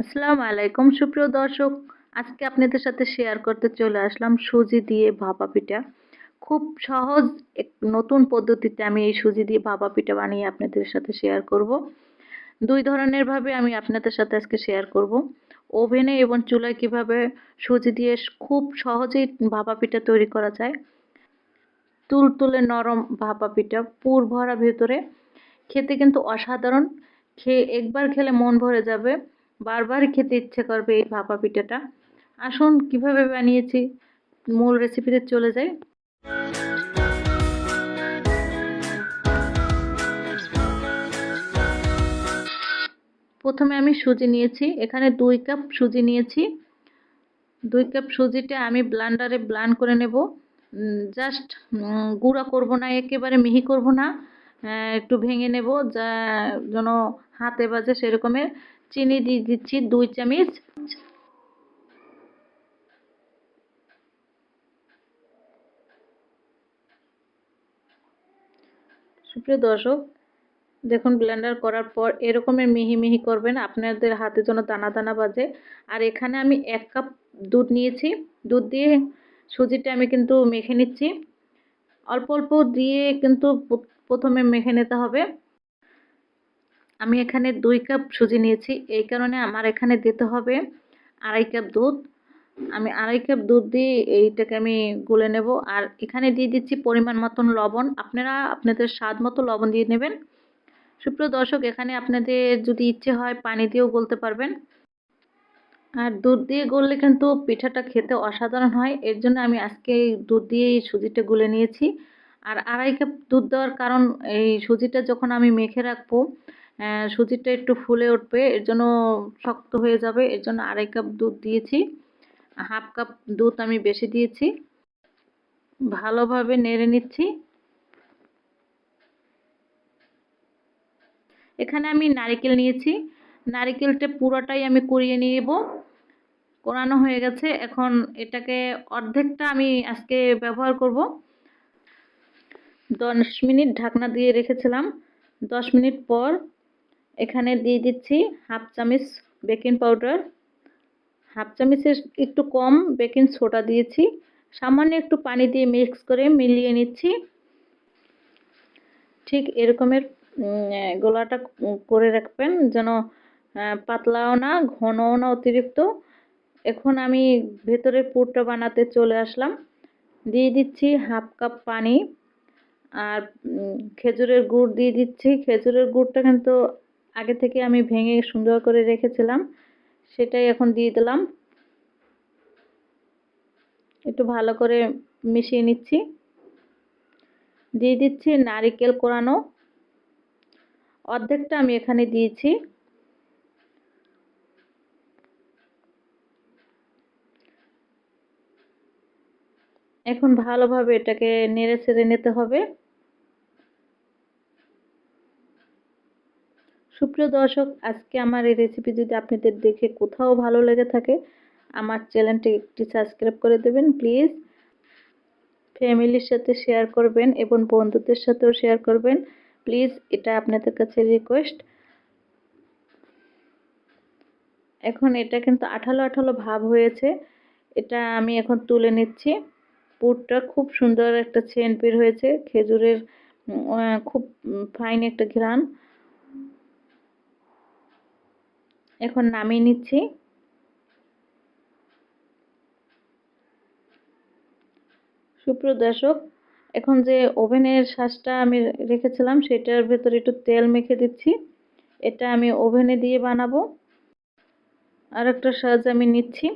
আসসালামু আলাইকুম। সুপ্রিয় দর্শক, আজকে আপনাদের সাথে শেয়ার করতে চলে আসলাম সুজি দিয়ে ভাপা পিঠা। খুব সহজ এক নতুন পদ্ধতিতে আমি এই সুজি দিয়ে ভাপা পিঠা বানিয়ে আপনাদের সাথে শেয়ার করব। দুই ধরনের ভাবে আমি আপনাদের সাথে আজকে শেয়ার করব। ওভেনে এবং চুলায় কীভাবে সুজি দিয়ে খুব সহজেই ভাপা পিঠা তৈরি করা যায়। তুলতুলে নরম ভাপা পিঠা, পুর ভরা ভেতরে। খেতে কিন্তু অসাধারণ। খেয়ে একবার খেলে মন ভরে যাবে। বারবার খেতে ইচ্ছে করবে এই ভাপা পিঠাটা। আসুন, কীভাবে বানিয়েছি, মূল রেসিপিতে চলে যাই। প্রথমে আমি সুজি নিয়েছি, এখানে দুই কাপ সুজি নিয়েছি। দুই কাপ সুজিটা আমি ব্লান্ডারে ব্লান্ড করে নেব। জাস্ট গুঁড়া করব না, একেবারে মিহি করব না। একটু ভেঙে নেব, যা যেন হাতে বাজে সেরকমের। চিনি দিয়ে দিচ্ছি দুই চামচ। সুপ্রিয় দর্শক, দেখুন ব্লেন্ডার করার পর এরকমের মিহি মিহি করবেন। আপনাদের হাতে যেন দানা দানা বাজে। আর এখানে আমি এক কাপ দুধ নিয়েছি। দুধ দিয়ে সুজিটা আমি কিন্তু মেখে নিচ্ছি। অল্প অল্প দিয়ে কিন্তু প্রথমে মেখে নিতে হবে। আমি এখানে দুই কাপ সুজি নিয়েছি। এই কারণে আমার এখানে দিতে হবে আড়াই কাপ দুধ। আমি আড়াই কাপ দুধ দিয়ে এইটাকে আমি গুলে নেব। আর এখানে দিয়ে দিচ্ছি পরিমাণ মতন লবণ। আপনারা আপনাদের স্বাদ মতো লবণ দিয়ে নেবেন। সুপ্রিয় দর্শক, এখানে আপনাদের যদি ইচ্ছে হয় পানি দিয়েও গলতে পারবেন। আর দুধ দিয়ে গললে কিন্তু পিঠাটা খেতে অসাধারণ হয়। এর জন্য আমি আজকে দুধ দিয়ে এই সুজিটা গুলে নিয়েছি। আর আড়াই কাপ দুধ দেওয়ার কারণ এই সুজিটা যখন আমি মেখে রাখব সুজিটা একটু ফুলে উঠবে, এর জন্য শক্ত হয়ে যাবে, এর জন্য আড়াই কাপ দুধ দিয়েছি, হাফ কাপ দুধ আমি বেশি দিয়েছি, ভালোভাবে নেড়ে নিচ্ছি। এখানে আমি নারিকেল নিয়েছি, নারিকেলটা পুরোটাই আমি কুড়িয়ে নিব, কোরানো হয়ে গেছে, এখন এটাকে অর্ধেকটা আমি আজকে ব্যবহার করব। দশ মিনিট ঢাকনা দিয়ে রেখেছিলাম, দশ মিনিট পর এখানে দিয়ে দিচ্ছি হাফ চামচ বেকিং পাউডার। হাফ চামচের একটু কম বেকিং সোডা দিয়েছি। সামান্য একটু পানি দিয়ে মিক্স করে মিলিয়ে নিচ্ছি। ঠিক এরকমের গোলাটা করে রাখবেন যেন পাতলাও না, ঘনও না অতিরিক্ত। এখন আমি ভেতরের পুরটা বানাতে চলে আসলাম। দিয়ে দিচ্ছি হাফ কাপ পানি। আর খেজুরের গুড় দিয়ে দিচ্ছি। খেজুরের গুড়টা কিন্তু আগে থেকে আমি ভেঙে সুন্দর করে রেখেছিলাম, সেটাই এখন দিয়ে দিলাম। একটু ভালো করে মিশিয়ে নিচ্ছি। দিয়ে দিচ্ছি নারিকেল কোরানো। অর্ধেকটা আমি এখানে দিয়েছি। এখন ভালোভাবে এটাকে নেড়ে ছেড়ে নিতে হবে। সুপ্রিয় দর্শক, আজকে আমার এই রেসিপি যদি আপনাদের দেখে কোথাও ভালো লেগে থাকে, আমার চ্যানেলটি একটি সাবস্ক্রাইব করে দেবেন প্লিজ ফ্যামিলির সাথে শেয়ার করবেন এবং বন্ধুদের সাথেও শেয়ার করবেন। প্লিজ এটা আপনাদের কাছে রিকোয়েস্ট এখন এটা কিন্তু আঠালো আঠালো ভাব হয়েছে। এটা আমি এখন তুলে নিচ্ছি। পুরটা খুব সুন্দর একটা চেন বের হয়েছে। খেজুরের খুব ফাইন একটা ঘ্রাণ। এখন নামিয়ে নিচ্ছি। সুপ্রিয় দর্শক, এখন যে ওভেনের শ্বাসটা আমি রেখেছিলাম, সেটার ভেতরে একটু তেল মেখে দিচ্ছি। এটা আমি ওভেনে দিয়ে বানাবো। আর একটা সাজ আমি নিচ্ছি,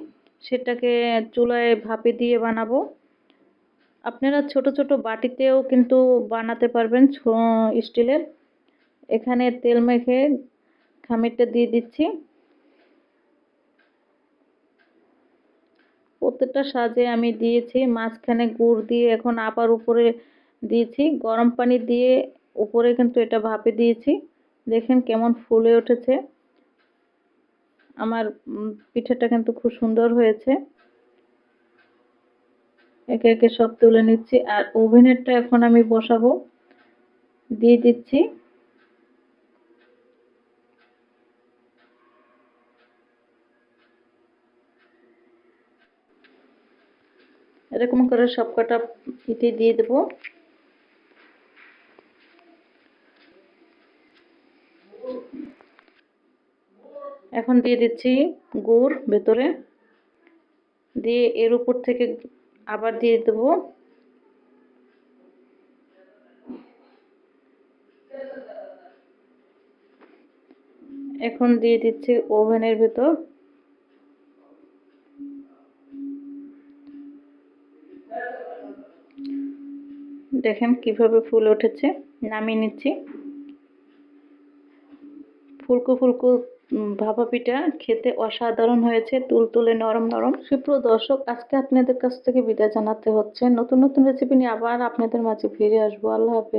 সেটাকে চুলায় ভাপে দিয়ে বানাবো। আপনারা ছোট ছোট বাটিতেও কিন্তু বানাতে পারবেন স্টিলের। এখানে তেল মেখে খামিরটা দিয়ে দিচ্ছি। প্রত্যেকটা সাজে আমি দিয়েছি, মাঝখানে গুড় দিয়ে এখন আবার উপরে দিয়েছি, গরম পানি দিয়ে উপরে কিন্তু এটা ভাপে দিয়েছি। দেখেন কেমন ফুলে উঠেছে। আমার পিঠাটা কিন্তু খুব সুন্দর হয়েছে। একে একে সব তুলে নিচ্ছি আর ওভেনেরটা এখন আমি বসাবো। দিয়ে দিচ্ছি। এরকম করে সব কটা ইতে দিয়ে দেবো। এখন দিয়ে দিচ্ছি গুড় ভেতরে। দিয়ে এর উপর থেকে আবার দিয়ে দেবো। এখন দিয়ে দিচ্ছি ওভেনের ভেতর। দেখেন কীভাবে ফুল উঠেছে। নামিয়ে নিচ্ছি। ফুলকো ফুলকো ভাপা পিঠা খেতে অসাধারণ হয়েছে তুলতুলে নরম নরম। সুপ্রিয় দর্শক, আজকে আপনাদের কাছ থেকে বিদায় জানাতে হচ্ছে। নতুন নতুন রেসিপি নিয়ে আবার আপনাদের মাঝে ফিরে আসব। আল্লাহ হাফেজ।